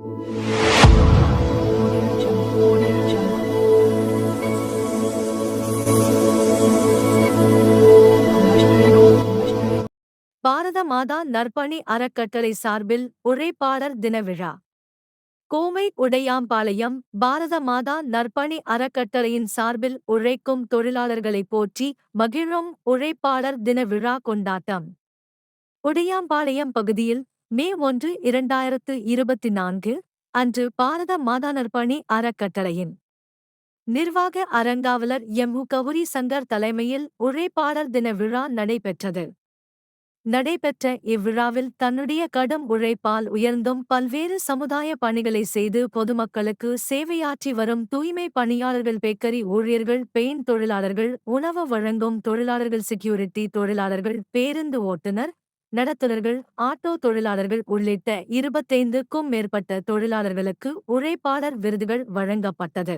பாரத மாதா நற்பணி அறக்கட்டளை சார்பில் உழைப்பாளர் தின விழா. கோவை உடையாம்பாளையம் பாரத மாதா நற்பணி அறக்கட்டளையின் சார்பில் உழைக்கும் தொழிலாளர்களை போற்றி மகிழும் உழைப்பாளர் தின விழா கொண்டாட்டம். உடையாம்பாளையம் பகுதியில் மே ஒன்று இரண்டாயிரத்து இருபத்தி நான்கு அன்று பாரத மாதா பணி அறக்கட்டளையின். நிர்வாக அறங்காவலர் எம். உ. கவுரி சங்கர் தலைமையில் உழைப்பாளர் தின விழா நடைபெற்றது. நடைபெற்ற இவ்விழாவில் தன்னுடைய கடும் உழைப்பால் உயர்ந்தும் பல்வேறு சமுதாய பணிகளை செய்து பொதுமக்களுக்கு சேவையாற்றி வரும் தூய்மை பணியாளர்கள் பேக்கரி ஊழியர்கள் பெயின் தொழிலாளர்கள் உணவு வழங்கும் தொழிலாளர்கள் செக்யூரிட்டி தொழிலாளர்கள் பேருந்து ஓட்டுநர் நடத்துனர்கள் ஆட்டோ தொழிலாளர்கள் உள்ளிட்ட இருபத்தைந்துக்கும் மேற்பட்ட தொழிலாளர்களுக்கு உழைப்பாளர் விருதுகள் வழங்கப்பட்டது.